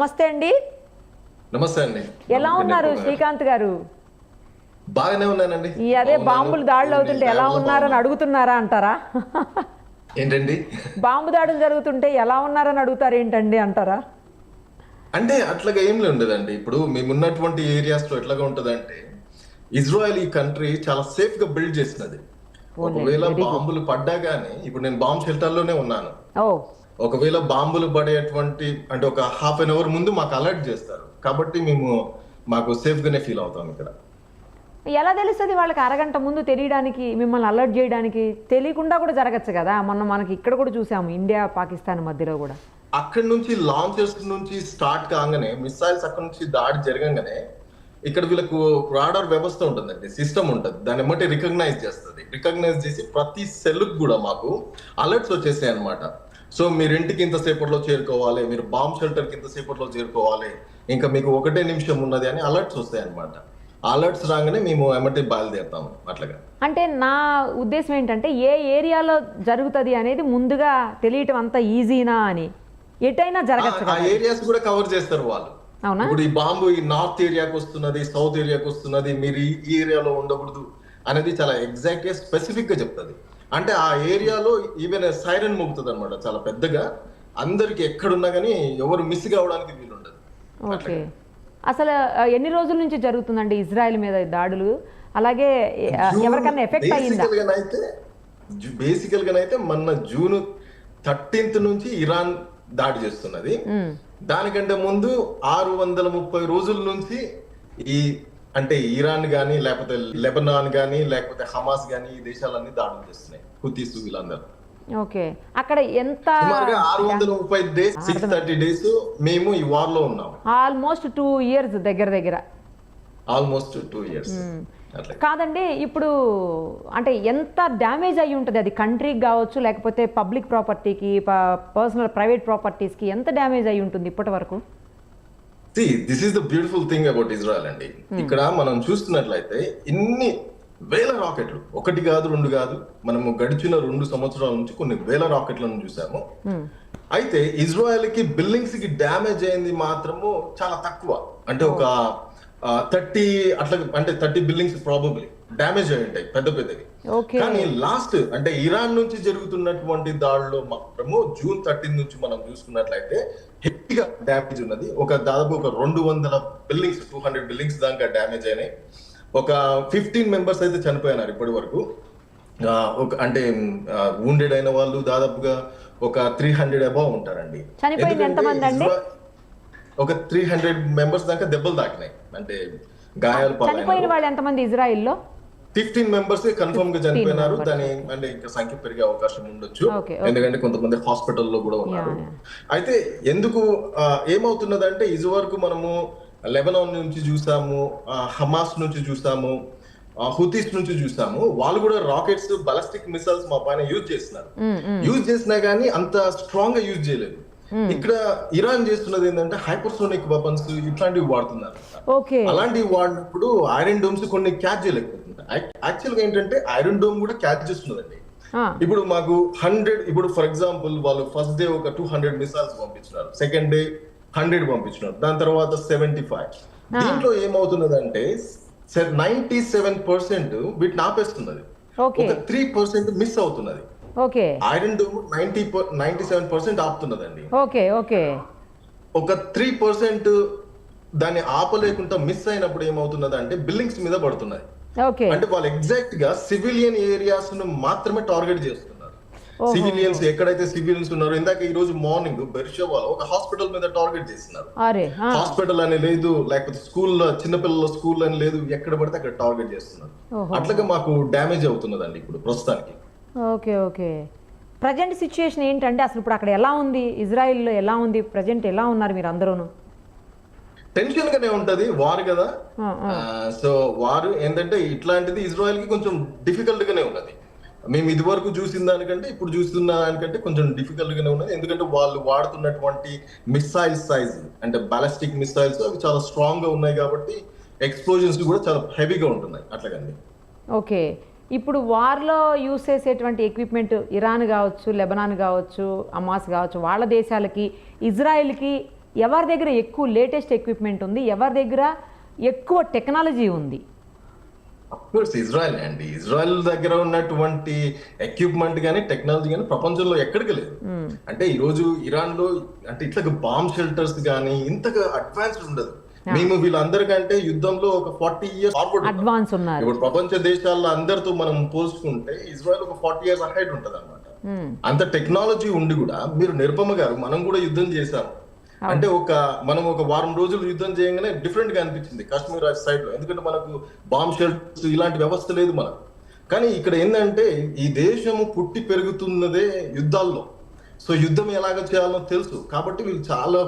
నమస్తే అండి. నమస్తే అండి. ఎలా ఉన్నారు శ్రీకాంత్ గారు? బాగానే ఉన్నానండి. ఈ అదే. బాంబులు దాడులు అవుతుంటే ఎలా ఉన్నారని. అడుగుతున్నారా అంటారా? ఏంటండి? బాంబు దాడులు జరుగుతుంటే ఎలా ఉన్నారని అడుగుతారు ఏంటండి అంటారా? అంటే అట్లాగా ఏం ఉండదండి ఇప్పుడు మేమున్నటువంటి ఏరియాస్లో ఎట్లాగా ఉంటదంటే ఇజ్రాయెల్ ఈ కంట్రీ చాలా సేఫ్గా బిల్డ్ చేసినది. ఒకవేళ బాంబులు పడ్డా గానీ ఇప్పుడు నేను బాంబ్ షెల్టర్లోనే ఉన్నాను. ఒకవేళ బాంబులు పడేటువంటి అంటే ఒక హాఫ్ అన్ అవర్ ముందు మాకు అలర్ట్ చేస్తారు. కాబట్టి మేము మాకు సేఫ్ గానే ఫీల్ అవుతాం ఇక్కడ. ఎలా తెలుస్తుంది వాళ్ళకి అరగంట ముందు తెలియడానికి మిమ్మల్ని అలర్ట్ చేయడానికి? తెలియకుండా కూడా జరగచ్చు కదా. మొన్న మనకి ఇక్కడ కూడా చూసాము ఇండియా పాకిస్తాన్ మధ్యలో కూడా. అక్కడి నుంచి లాంచర్స్ నుంచి స్టార్ట్ కాగానే మిసైల్స్ అక్కడ నుంచి దాడి జరగంగానే ఇక్కడ వీళ్ళకు రాడార్ వ్యవస్థ ఉంటుందండి సిస్టమ్ ఉంటుంది. దాన్ని బట్టి రికగ్నైజ్ చేస్తుంది. రికగ్నైజ్ చేసి ప్రతి సెల్ కూడా మాకు అలర్ట్స్ వచ్చేసాయి అనమాట సో మీరు ఇంటికి ఇంతసేపట్లో చేరుకోవాలి మీరు బాంబ్ షెల్టర్కి ఇంతసేపట్లో చేరుకోవాలి ఇంకా మీకు ఒకటే నిమిషం ఉన్నది అని అలర్ట్స్ వస్తాయి అనమాట అలర్ట్స్ రాగానే మేము ఎమ్మటి బయలుదేరుతాము అట్లాగా. అంటే నా ఉద్దేశం ఏంటంటే ఏ ఏరియాలో జరుగుతుంది అనేది ముందుగా తెలియటం అంత ఈజీనా అని. ఎటైనా జరగచ్చు ఆ ఏరియాస్ కూడా కవర్ చేస్తారు వాళ్ళు. అవునా? ఇప్పుడు ఈ బాంబు ఈ నార్త్ ఏరియాకి వస్తున్నది సౌత్ ఏరియాకి వస్తున్నది మీరు ఈ ఏరియాలో ఉండకూడదు అనేది చాలా ఎగ్జాక్ట్గా స్పెసిఫిక్గా చెప్తుంది. అంటే ఆ ఏరియాలో ఈవెన్ సైరన్ మోగుతుంది అనమాట చాలా పెద్దగా. అందరికి ఎక్కడున్నా కానీ ఎవరు మిస్ కావడానికి వీలుండదు. ఓకే. అసలు ఎన్ని రోజుల నుంచి జరుగుతుందండి ఇజ్రాయెల్ మీద దాడులు? అలాగే ఎవరికన్నా ఎఫెక్ట్ అయ్యిందా? బేసికల్ బేసికల్ గానైతే మొన్న జూన్ థర్టీన్త్ నుంచి ఇరాన్ దాడి చేస్తున్నది. దానికంటే ముందు ఆరు వందల ముప్పై రోజుల నుంచి ఈ అంటే ఇరాన్ గానీ లేకపోతే లెబనాన్ గానీ లేకపోతే హమాస్ గానీ ఈ దేశాలన్నీ దాడులు చేస్తున్నాయి. హుతీస్ వీళ్ళందరూ. ఓకే. అక్కడ ఎంత ఆరు వందల ముప్పై డేస్ సిక్స్ థర్టీ డేస్ మేము ఈ వార్లో ఉన్నాం ఆల్మోస్ట్ టూ ఇయర్స్ దగ్గర దగ్గర. Almost two years. కాదండి ఇప్పుడు అంటే ఎంత డ్యామేజ్ అయ్యి ఉంటుంది? అది కంట్రీకి కావచ్చు లేకపోతే పబ్లిక్ ప్రాపర్టీకి పర్సనల్ ప్రైవేట్ ప్రాపర్టీస్కి ఎంత డ్యామేజ్ అయ్యి ఉంటుంది ఇప్పటి వరకు? This is the beautiful thing about Israel అండి. ఇక్కడ మనం చూస్తున్నట్లయితే ఇన్ని వేల రాకెట్లు ఒకటి కాదు రెండు కాదు మనము గడిచిన రెండు సంవత్సరాల నుంచి కొన్ని వేల రాకెట్లను చూసాము. ఉమ్, అయితే ఇజ్రాయెల్కి బిల్డింగ్స్కి డ్యామేజ్ అయింది మాత్రము చాలా తక్కువ. అంటే ఒక థర్టీ అట్లా అంటే థర్టీ బిల్డింగ్స్ ప్రాబబ్లీ డ్యామేజ్ అయి ఉంటాయి పెద్ద పెద్దవి. కానీ లాస్ట్ అంటే ఇరాన్ నుంచి జరుగుతున్నటువంటి దాడిలో మాత్రము జూన్ థర్టీన్ నుంచి మనం చూసుకున్నట్లయితే హెవీగా డ్యామేజ్ ఉన్నది. ఒక దాదాపు ఒక రెండు వందల బిల్డింగ్స్ టూ హండ్రెడ్ బిల్డింగ్స్ దాకా డ్యామేజ్ అయినాయి. ఒక ఫిఫ్టీన్ మెంబర్స్ అయితే చనిపోయినారు ఇప్పటి వరకు. ఒక అంటే wounded అయిన వాళ్ళు దాదాపుగా ఒక త్రీ హండ్రెడ్ అబౌవ్ ఉంటారండి. ఒక త్రీ హండ్రెడ్ మెంబర్స్ దాకా దెబ్బలు తాకినాయి. అంటే గాయాలు చనిపోయిన వాళ్ళు ఎంతమంది ఇజ్రాయిల్లో? ఫిఫ్టీన్ మెంబర్స్ కన్ఫర్మ్గా చనిపోయినారు. దాని అంటే ఇంకా సంఖ్య పెరిగే అవకాశం ఉండొచ్చు. ఎందుకంటే కొంతమంది హాస్పిటల్లో కూడా ఉన్నారు. అయితే ఎందుకు ఏమవుతున్నదంటే ఇది వరకు మనము లెబనాన్ నుంచి చూసాము హమాస్ నుంచి చూసాము హుతీస్ నుంచి చూసాము. వాళ్ళు కూడా రాకెట్స్ బలస్టిక్ మిసైల్స్ మా పైన యూజ్ చేస్తున్నారు. ఉమ్, ఉమ్, యూజ్ చేసినా గానీ అంత స్ట్రాంగ్గా యూజ్ చేయలేదు. ఇక్కడ ఇరాన్ చేస్తున్నది ఏంటంటే హైపర్సోనిక్ వెపన్స్ ఇట్లాంటివి వాడుతున్నారు. ఓకే. అలాంటివి వాడినప్పుడు ఐరన్ డోమ్స్ కొన్ని క్యాచ్ చేయలేకపోతుంటాయి యాక్చువల్గా ఏంటంటే ఐరన్ డోమ్ కూడా క్యాచ్ చేస్తున్నదండి. ఇప్పుడు మాకు హండ్రెడ్ ఇప్పుడు ఫర్ ఎగ్జాంపుల్ వాళ్ళు ఫస్ట్ డే ఒక టూ హండ్రెడ్ మిసైల్స్ పంపించినారు. సెకండ్ డే హండ్రెడ్ పంపించినారు. దాని తర్వాత సెవెంటీ ఫైవ్ దీంట్లో ఏమవుతున్నదంటే నైన్టీ సెవెన్ పర్సెంట్ వీటిని ఆపేస్తున్నది. ఒక త్రీ పర్సెంట్ మిస్ అవుతున్నది. Okay. Iron Dome ninety ninety seven percent ఆపుతున్నదండి. Okay okay. ఒక త్రీ పర్సెంట్ దాన్ని ఆపలేకుండా మిస్ అయినప్పుడు ఏమవుతున్నది అంటే బిల్డింగ్స్ మీద పడుతున్నది ఓకే. అంటే వాళ్ళు ఎగ్జాక్ట్గా సివిలియన్ ఏరియాస్ను మాత్రమే టార్గెట్ చేస్తున్నారు. సివిలియన్స్ ఎక్కడైతే సివిలియన్స్ ఉన్నారో ఇందాక ఈ రోజు మార్నింగ్ బెర్షవాలో ఒక హాస్పిటల్ మీద టార్గెట్ చేస్తున్నారు. హాస్పిటల్ అని లేదు లేకపోతే స్కూల్లో చిన్నపిల్లల స్కూల్ అని లేదు ఎక్కడ పడితే అక్కడ టార్గెట్ చేస్తున్నారు. అట్లాగా మాకు డ్యామేజ్ అవుతున్నదండి ఇప్పుడు ప్రస్తుతానికి. Okay okay. ప్రజెంట్ సిచ్యుయేషన్ ఏంటంటే అసలు ఇప్పుడు అక్కడ ఎలా ఉంది? ఇజ్రాయిల్లో ఎలా ఉంది? ప్రజెంట్ ఎలా ఉన్నారు మీరు అందరూను? టెన్షన్ గానే ఉంటది వార్ కదా. సో వారు ఏంటంటే ఇట్లాంటిది ఇజ్రాయెల్కి కొంచెం డిఫికల్ట్ గానే ఉన్నది. మేము ఇది వరకు చూసిన దానికంటే ఇప్పుడు చూస్తున్న దానికంటే కొంచెం డిఫికల్ట్ గానే ఉన్నది. ఎందుకంటే వాళ్ళు వాడుతున్నటువంటి మిసైల్ సైజ్ అంటే బాలిస్టిక్ మిసైల్స్ అవి చాలా స్ట్రాంగ్గా ఉన్నాయి కాబట్టి ఎక్స్ప్లోజన్స్ కూడా చాలా హెవీగా ఉంటున్నాయి. అట్లాగండి ఓకే. ఇప్పుడు వార్లో యూస్ చేసేటువంటి ఎక్విప్మెంట్ ఇరాన్ కావచ్చు లెబనాన్ కావచ్చు అమాస్ కావచ్చు వాళ్ళ దేశాలకి ఇజ్రాయెల్కి ఎవరి దగ్గర ఎక్కువ లేటెస్ట్ ఎక్విప్మెంట్ ఉంది ఎవరి దగ్గర ఎక్కువ టెక్నాలజీ ఉంది? కోర్స్ ఇజ్రాయెల్ అండి. ఇజ్రాయెల్ దగ్గర ఉన్నటువంటి ఎక్విప్మెంట్ కానీ టెక్నాలజీ కానీ ప్రపంచంలో ఎక్కడికి లేదు. అంటే ఈ రోజు ఇరాన్లో అంటే ఇట్లా బాంబ్ షెల్టర్స్ కానీ ఇంతగా అడ్వాన్స్డ్ ఉండదు. మేము వీళ్ళందరికంటే యుద్ధంలో ఒక ఫార్టీ ఇయర్స్ ఫార్వర్డ్ అడ్వాన్స్ ఉన్నారు. ఇప్పుడు ప్రపంచ దేశాల్లో అందరితో మనం పోల్చుకుంటే ఇజ్రాయెల్ ఒక ఫార్టీ ఇయర్స్ అహైడ్ ఉంటది అనమాట. అంత టెక్నాలజీ ఉండి కూడా మీరు నిరుపమ గారు మనం కూడా యుద్ధం చేశాం. అంటే ఒక మనం ఒక వారం రోజులు యుద్ధం చేయగానే డిఫరెంట్గా అనిపించింది కాశ్మీర్ సైడ్లో. ఎందుకంటే మనకు బాంబ్ షెల్టర్స్ ఇలాంటి వ్యవస్థ లేదు మనకు. కానీ ఇక్కడ ఏంటంటే ఈ దేశము పుట్టి పెరుగుతున్నదే యుద్ధాల్లో. సో యుద్ధం ఎలాగ చేయాలో తెలుసు. కాబట్టి వీళ్ళు చాలా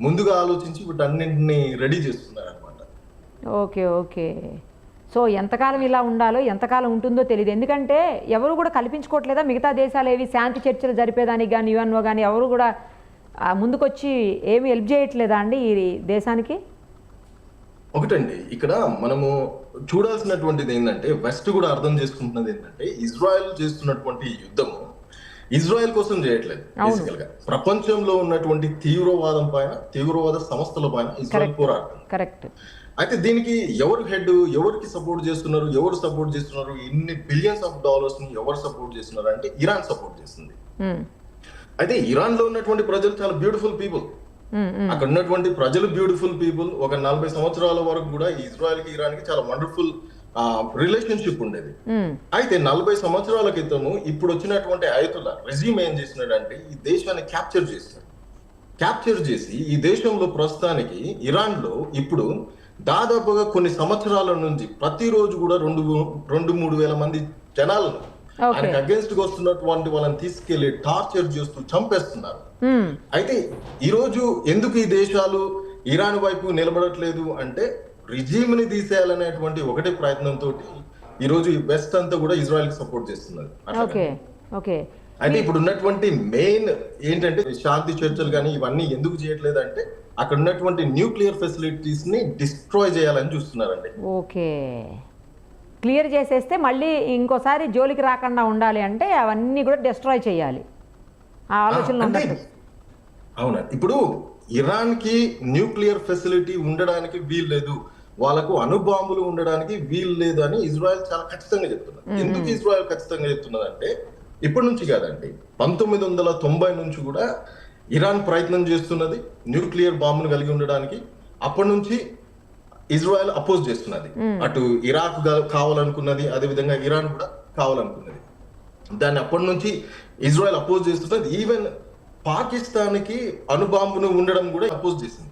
ముందుగా ఆలోచించి వీటన్నింటిని రెడీ చేస్తున్నారు అనమాట ఓకే ఓకే. సో ఎంతకాలం ఇలా ఉండాలో ఎంతకాలం ఉంటుందో తెలియదు ఎందుకంటే ఎవరు కూడా కల్పించుకోవట్లేదా? మిగతా దేశాలు ఏవి? శాంతి చర్చలు జరిపేదానికి కానీ యుఎన్ఓ కానీ ఎవరు కూడా ముందుకొచ్చి ఏమి హెల్ప్ చేయట్లేదా అండి ఈ దేశానికి? ఒకటండి ఇక్కడ మనము చూడాల్సినటువంటిది ఏంటంటే వెస్ట్ కూడా అర్థం చేసుకుంటున్నది ఏంటంటే ఇజ్రాయెల్ చేస్తున్నటువంటి యుద్ధము ఇజ్రాయెల్ కోసం చేయట్లేదు బేసికల్గా. ప్రపంచంలో ఉన్నటువంటి తీవ్రవాదం పైన తీవ్రవాద సంస్థల పైన ఇజ్రాయెల్ పోరాడుతుంది. కరెక్ట్ అయితే దీనికి ఎవరు హెడ్ ఎవరికి సపోర్ట్ చేస్తున్నారు ఎవరు సపోర్ట్ చేస్తున్నారు ఇన్ని బిలియన్స్ ఆఫ్ డాలర్స్ని ఎవరు సపోర్ట్ చేస్తున్నారు అంటే ఇరాన్ సపోర్ట్ చేస్తుంది. అయితే ఇరాన్లో ఉన్నటువంటి ప్రజలు చాలా బ్యూటిఫుల్ పీపుల్ అక్కడ ఉన్నటువంటి ప్రజలు బ్యూటిఫుల్ పీపుల్ ఒక నలభై సంవత్సరాల వరకు కూడా ఇజ్రాయెల్కి ఇరాన్కి చాలా వండర్ఫుల్ రిలేషన్షిప్ ఉండేది. అయితే నలభై సంవత్సరాల క్రితము ఇప్పుడు వచ్చినటువంటి ఆయతుల రెజ్యూమ్ ఏం చేసినాడంటే ఈ దేశాన్ని క్యాప్చర్ చేసినాడు క్యాప్చర్ చేసి ఈ దేశంలో ప్రస్తుతానికి ఇరాన్లో ఇప్పుడు దాదాపుగా కొన్ని సంవత్సరాల నుంచి ప్రతిరోజు కూడా రెండు రెండు మూడు వేల మంది జనాలను. ఆయనకు అగేన్స్ట్గా వస్తున్నటువంటి వాళ్ళని తీసుకెళ్ళి టార్చర్ చేస్తూ చంపేస్తున్నారు. అయితే ఈరోజు ఎందుకు ఈ దేశాలు ఇరాన్ వైపు నిలబడట్లేదు అంటే రిజీమ్ని తీసేయాలనేటువంటి ఒకటే ప్రయత్నంతో ఈ రోజు ఈ వెస్ట్ అంతా కూడా ఇజ్రాయెల్కి సపోర్ట్ చేస్తున్నది. అట్లా ఓకే ఓకే. అయితే ఇప్పుడు ఉన్నటువంటి మెయిన్ ఏంటంటే శాంతి చర్చలు కానీ ఇవన్నీ ఎందుకు చేయట్లేదు అంటే అక్కడ ఉన్నటువంటి న్యూక్లియర్ ఫెసిలిటీస్ని డిస్ట్రాయ్ చేయాలని చూస్తున్నారండి. ఓకే. క్లియర్ చేసేస్తే మళ్ళీ ఇంకోసారి జోలికి రాకుండా ఉండాలి అంటే అవన్నీ కూడా డిస్ట్రాయ్ చేయాలి. ఆ ఆలోచనలో అంటే ఉన్నట్టు. అవునండి. ఇప్పుడు ఇరాన్కి న్యూక్లియర్ ఫెసిలిటీ ఉండడానికి వీలు లేదు వాళ్ళకు అణుబాంబులు ఉండడానికి వీలు లేదు అని ఇజ్రాయెల్ చాలా ఖచ్చితంగా చెప్తున్నారు ఎందుకు ఇజ్రాయెల్ ఖచ్చితంగా చెప్తున్నది అంటే ఇప్పటి నుంచి కాదండి. పంతొమ్మిది వందల తొంభై నుంచి కూడా ఇరాన్ ప్రయత్నం చేస్తున్నది న్యూక్లియర్ బాంబును కలిగి ఉండడానికి. అప్పటి నుంచి ఇజ్రాయెల్ అపోజ్ చేస్తున్నది. అటు ఇరాక్ కావాలనుకున్నది అదే విధంగా ఇరాన్ కూడా కావాలనుకున్నది. దాన్ని అప్పటి నుంచి ఇజ్రాయెల్ అపోజ్ చేస్తున్నది. ఈవెన్ పాకిస్తాన్కి అణుబాంబును ఉండడం కూడా అపోజ్ చేసింది.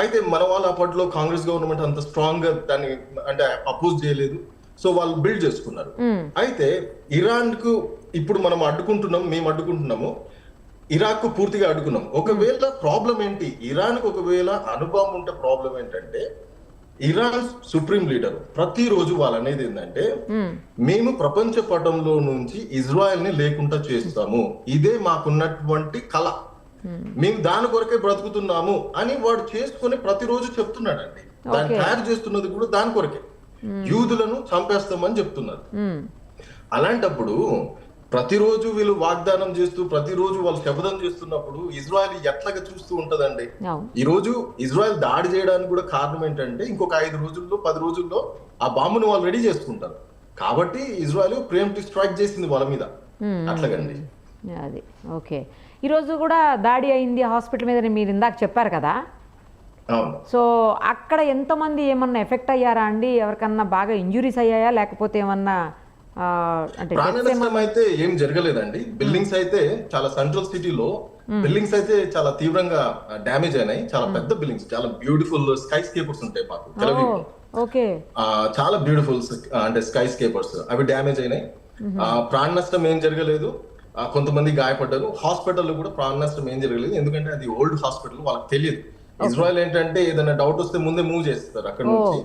అయితే మన వాళ్ళు అప్పట్లో కాంగ్రెస్ గవర్నమెంట్ అంత స్ట్రాంగ్గా దాన్ని అంటే అపోజ్ చేయలేదు. సో వాళ్ళు బిల్డ్ చేసుకున్నారు. అయితే ఇరాన్కు ఇప్పుడు మనం అడ్డుకుంటున్నాం మేము అడ్డుకుంటున్నాము. ఇరాక్కు పూర్తిగా అడ్డుకున్నాం. ఒకవేళ ప్రాబ్లం ఏంటి? ఇరాన్కు ఒకవేళ అనుభవం ఉంటే ప్రాబ్లం ఏంటంటే ఇరాన్ సుప్రీం లీడర్ ప్రతిరోజు వాళ్ళు అనేది ఏంటంటే మేము ప్రపంచ పటంలో నుంచి ఇజ్రాయెల్ని లేకుండా చేస్తాము. ఇదే మాకున్నటువంటి కళ మేము దాని కొరకే బ్రతుకుతున్నాము అని వాడు చేసుకొని ప్రతిరోజు చెప్తున్నాడండి. దాన్ని Okay. తయారు చేస్తున్నది కూడా దాని కొరకే. యూదులను చంపేస్తామని చెప్తున్నారు. అలాంటప్పుడు ప్రతిరోజు వీళ్ళు వాగ్దానం చేస్తూ ప్రతిరోజు వాళ్ళు శపథం చేస్తున్నప్పుడు ఇజ్రాయెల్ ఎట్లాగా చూస్తూ ఉంటదండి? ఈ రోజు ఇజ్రాయెల్ దాడి చేయడానికి కూడా కారణం ఏంటంటే ఇంకొక ఐదు రోజుల్లో పది రోజుల్లో ఆ బాంబును వాళ్ళు రెడీ చేసుకుంటారు. కాబట్టి ఇజ్రాయెల్ ప్రేమ్ టు స్ట్రైక్ చేసింది వాళ్ళ మీద. అట్లాగండి. ఓకే. ఈరోజు కూడా దాడి అయింది హాస్పిటల్ మీద మీరు ఇందాక చెప్పారు కదా. సో అక్కడ ఎంతమంది ఏమన్నా ఎఫెక్ట్ అయ్యారా అండి? ఎవరికన్నా బాగా ఇంజురీస్ అయ్యాయా? లేకపోతే ఏమన్నా అంటే అయితే ఏం జరగలేదండి. బిల్డింగ్స్ అయితే చాలా సెంట్రల్ సిటీలో బిల్డింగ్స్ అయితే చాలా తీవ్రంగా డ్యామేజ్ అయినాయి. చాలా పెద్ద బిల్డింగ్స్ చాలా బ్యూటిఫుల్ స్కై స్కేపర్స్ ఉంటాయి మాకు. ఓకే. చాలా బ్యూటిఫుల్ అంటే స్కై స్కేపర్స్ అవి డ్యామేజ్ అయినాయి. ప్రాణ నష్టం ఏం జరగలేదు. కొంతమంది గాయపడ్డారు. హాస్పిటల్లో కూడా ప్రాణ నష్టం ఏం జరగలేదు. ఎందుకంటే అది ఓల్డ్ హాస్పిటల్ వాళ్ళకి తెలియదు. ఇజ్రాయెల్ ఏంటంటే ఏదైనా డౌట్ వస్తే ముందే మూవ్ చేస్తారు అక్కడ నుంచి.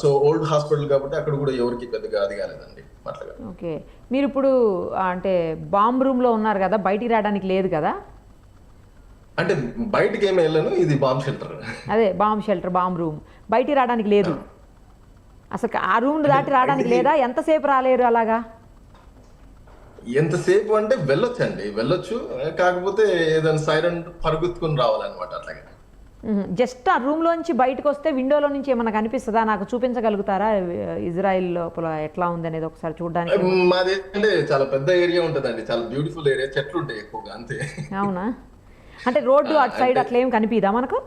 సో ఓల్డ్ హాస్పిటల్ కాబట్టి అక్కడ కూడా ఎవరికి పెద్దగా అది కాలేదండి అట్లాగా ఓకే. మీరు ఇప్పుడు అంటే బాంబ్ రూమ్లో ఉన్నారు కదా బయటికి రావడానికి లేదు కదా? అంటే బయటికి ఏమి వెళ్ళను ఇది బాంబ్ షెల్టర్. అదే బాంబ్ షెల్టర్ బాంబ్ రూమ్. బయటికి రావడానికి లేదు. అసలు ఆ రూమ్ దాటి రావడానికి లేదా? ఎంతసేపు రాలేరు అలాగా? ఎంతసేపు అంటే వెళ్ళొచ్చండి. వెళ్ళొచ్చు. కాకపోతే ఏదైనా సైరన్ పరుగుతుకుని రావాలన్నమాట అట్లాగే. జస్ట్ ఆ రూమ్ లోంచి బయటకు వస్తే విండోలో నుంచి ఏమన్నా కనిపిస్తుందా? నాకు చూపించగలుగుతారా? ఇజ్రాయిల్ లోపల ఎట్లా ఉంది అనేది ఒకసారి చూడడానికి. మాది అంటే చాలా పెద్ద ఏరియా ఉంటదండి. చాలా బ్యూటిఫుల్ ఏరియా. చెట్లు ఉంటాయి ఎక్కువగా అంతే. అవునా? అంటే రోడ్డు అటు సైడ్ అట్లా ఏం కనిపిదా మనకు?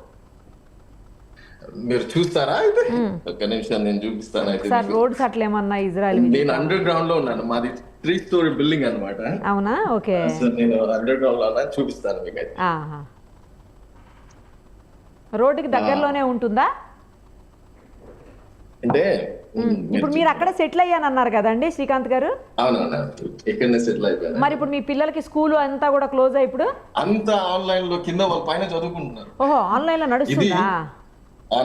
మీరు చూస్తారా అయితే? ఒక్క నిమిషం నేను చూపిస్తాను. అయితే రోడ్స్ అట్లా ఏమన్నా ఇజ్రాయిల్ నేను అండర్ గ్రౌండ్లో ఉన్నాను. మాది త్రీ స్టోరీ బిల్డింగ్ అన్నమాట. అవునా? ఓకే. నేను అండర్ గ్రౌండ్లో చూపిస్తాను మీకు అయితే. రోడ్డుకి దగ్గరలోనే ఉంటుందా? అంటే ఇప్పుడు మీరు అక్కడ సెటిల్ అయ్యాను అన్నారు కదండి శ్రీకాంత్ గారు? అవునవును సెటిల్ అయిపోయాను. మరి ఇప్పుడు మీ పిల్లలకి స్కూల్ అంతా కూడా క్లోజ్ అయ్యి ఇప్పుడు? అంతా ఆన్లైన్లో కింద వాళ్ళ పైన చదువుకుంటున్నారు. ఓహో ఆన్లైన్లో నడుస్తుందా?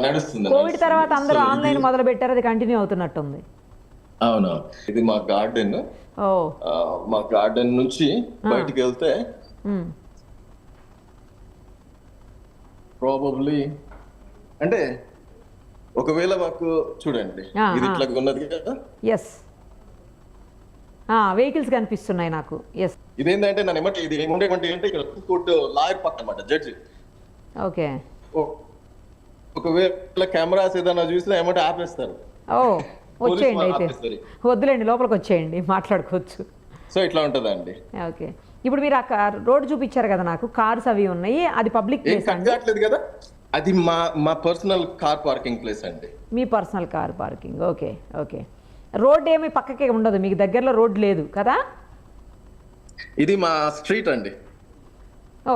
నడుస్తుంది కోవిడ్. తర్వాత అందరూ ఆన్లైన్ మొదలు పెట్టారు అది కంటిన్యూ అవుతున్నట్టుంది. అవును. ఇది మా గార్డెన్. మా గార్డెన్ నుంచి బయటికి వెళ్తే. ప్రాబబ్లీ అంటే ఒకవేళ మాకు చూడండి ఇది. ఇట్లా ఉన్నది కదా? ఎస్ వెహికల్స్ కనిపిస్తున్నాయి నాకు. ఎస్ ఇదేంటంటే నన్ను ఏమంటే ఇది ఏముండేటువంటి అంటే ఇక్కడ కోర్టు లాయర్ పక్కన అనమాట జడ్జి ఓకే ఒకవేళ కెమెరాస్ ఏదైనా చూసినా ఏమంటే ఆపేస్తారు. ఓ. వచ్చేయండి అయితే. వద్దులేండి లోపలికి వచ్చేయండి మాట్లాడుకోవచ్చు. సో ఇట్లా ఉంటదండి. ఓకే. ఇప్పుడు మీరు ఆ కార్ రోడ్ చూపించారు కదా నాకు కార్స్ అవి ఉన్నాయి అది పబ్లిక్ ప్లేస్ కావట్లేదు కదా? అది మా మా పర్సనల్ కార్ పార్కింగ్ ప్లేస్ అండి. మీ personal car parking okay okay. Road ఏమి పక్కకే ఉండదు మీకు దగ్గరలో రోడ్ లేదు కదా? ఇది మా స్ట్రీట్ అండి. ఓ.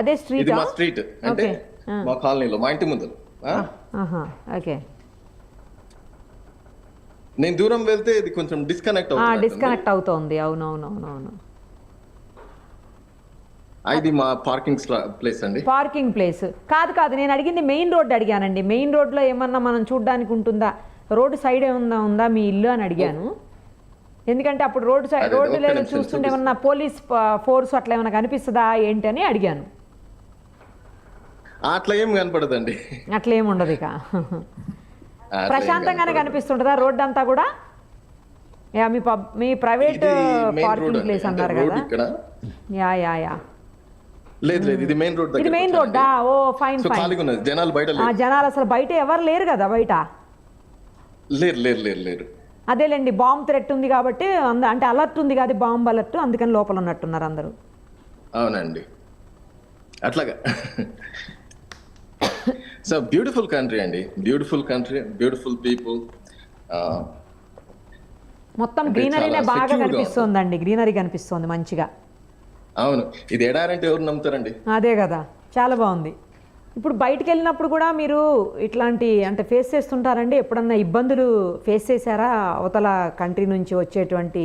అదే స్ట్రీట్? మా స్ట్రీట్ అంటే. మా కాలనీలో మా ఇంటి ముందు. ఓకే. నేను దూరం వెళ్తే ఇది కొంచెం డిస్కనెక్ట్ అవుతుంది డిస్కనెక్ట్ అవుతోంది. అవునవునవునవును. ఇది మా పార్కింగ్ ప్లేస్ అండి. పార్కింగ్ ప్లేస్ కాదు కాదు నేను అడిగింది మెయిన్ రోడ్ అడిగానండి. మెయిన్ రోడ్లో ఏమన్నా మనం చూడడానికి ఉంటుందా? రోడ్డు సైడ్ ఏమన్నా ఉందా మీ ఇల్లు అని అడిగాను. ఎందుకంటే అప్పుడు రోడ్డు సైడ్ రోడ్డు లేదు చూస్తుంటే ఏమన్నా పోలీస్ ఫోర్స్ అట్లా ఏమన్నా కనిపిస్తుందా ఏంటి అని అడిగాను. అట్లా ఏం కనపడదండి. అట్లా ఏమి ఉండదు ఇక. ప్రశాంతంగానే. కనిపిస్తుంటుందా రోడ్డు అంతా కూడా? యా మీ పబ్ మీ ప్రైవేట్ పార్కింగ్. ప్లేస్ అన్నారు కదా. Yeah yeah yeah. లేదు లేదు ఇది మెయిన్ రోడ్ ఇది మెయిన్ రోడ్డా? ఓ ఫైన్ ఫైన్ ఉన్నది. జనాలు బయట జనాలు అసలు బయట ఎవరు లేరు కదా బయట? లేరు లేరు లేరు లేరు. అదేలేండి బాంబ్ థ్రెట్ ఉంది కాబట్టి అంటే అలర్ట్ ఉంది కాదు బాంబ్ అలర్ట్ అందుకని లోపల ఉన్నట్టున్నారు అందరూ. అవునండి. అట్లాగా. సో బ్యూటిఫుల్ కంట్రీ అండి. బ్యూటిఫుల్ కంట్రీ బ్యూటిఫుల్ పీపుల్ మొత్తం గ్రీనరీనే బాగా కనిపిస్తోందండి. గ్రీనరీ కనిపిస్తోంది మంచిగా. అవును. ఇది ఎడారంటే ఎవరు నమ్ముతారండి? అదే కదా. చాలా బాగుంది. ఇప్పుడు బయటికి వెళ్ళినప్పుడు కూడా మీరు ఇట్లాంటి అంటే ఫేస్ చేస్తుంటారండి? ఎప్పుడన్నా ఇబ్బందులు ఫేస్ చేశారా? అవతల కంట్రీ నుంచి వచ్చేటువంటి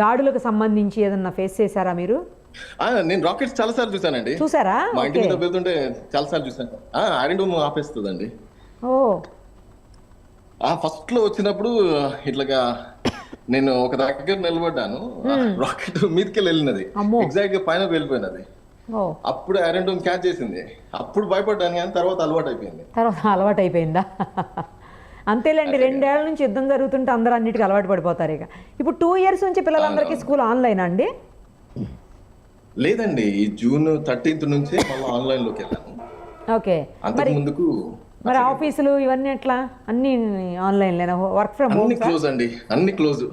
దాడులకు సంబంధించి ఏదన్నా ఫేస్ చేశారా మీరు? నేను రాకెట్స్ చాలా సార్లు చూసానండి చూసారా? మా ఇంటి మీద వెళ్తుంటే చాలా సార్లు చూసాను ఐరన్ డోమ్ ఆపేస్తుందండి. ఓ. ఆ ఫస్ట్లో వచ్చినప్పుడు ఇట్లాగా నేను ఒక దగ్గర నిలబడ్డాను. రాకెట్ మీదకి వెళ్ళినది. ఎగ్జాక్ట్గా పైన వెళ్ళిపోయినది. అప్పుడు ఐరన్ డోమ్ క్యాచ్ చేసింది. అప్పుడు భయపడ్డాను కానీ తర్వాత అలవాటు అయిపోయింది తర్వాత అలవాటు అయిపోయిందా అంతేలేండి రెండేళ్ళ నుంచి యుద్ధం జరుగుతుంటే అందరూ అన్నిటికీ అలవాటు పడిపోతారు ఇక. ఇప్పుడు టూ ఇయర్స్ నుంచి పిల్లలందరికీ స్కూల్ ఆన్లైన్ అండి? లేదండి ఈ జూన్ థర్టీన్త్ నుంచే మళ్ళీ ఆన్లైన్లోకి వెళ్ళాను. ఓకే. అంతకు ముందుకు మరి ఆఫీసులు ఇవన్నీ ఎట్లా? అన్నీ ఆన్లైన్లేనా? వర్క్ ఫ్రమ్ హోమ్ అన్ని క్లోజ్ అండి అన్ని క్లోజ్.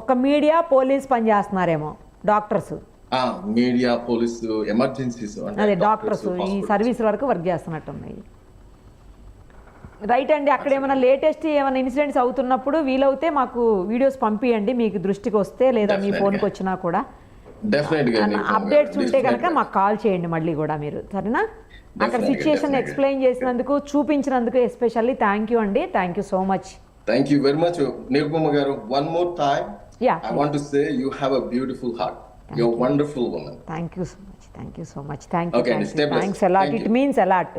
ఒక్క మీడియా పోలీస్ పని చేస్తున్నారేమో డాక్టర్స్ మీడియా పోలీసు ఎమర్జెన్సీస్ అదే డాక్టర్స్ ఈ సర్వీస్ వరకు వర్క్ చేస్తున్నట్టున్నాయి. రైట్ అండి అక్కడ ఏమైనా లేటెస్ట్ ఏమైనా ఇన్సిడెంట్స్ అవుతున్నప్పుడు వీలవుతే మాకు వీడియోస్ పంపియండి మీకు దృష్టికి వస్తే లేదా మీ. ఫోన్కి వచ్చినా కూడా. అప్డేట్స్ ఉంటే కనుక మాకు కాల్ చేయండి మళ్ళీ కూడా మీరు సరేనా? అక్కడ సిచ్యుయేషన్. ఎక్స్ప్లెయిన్ చేసినందుకు చూపించినందుకు ఎస్పెషల్లీ థ్యాంక్ యూ అండి. Thank you so much thank you very much Nirupama garu. One more time yeah I want to say you have a beautiful heart your wonderful women thank you so much thank you so much thank you. Thanks a lot it. Means a lot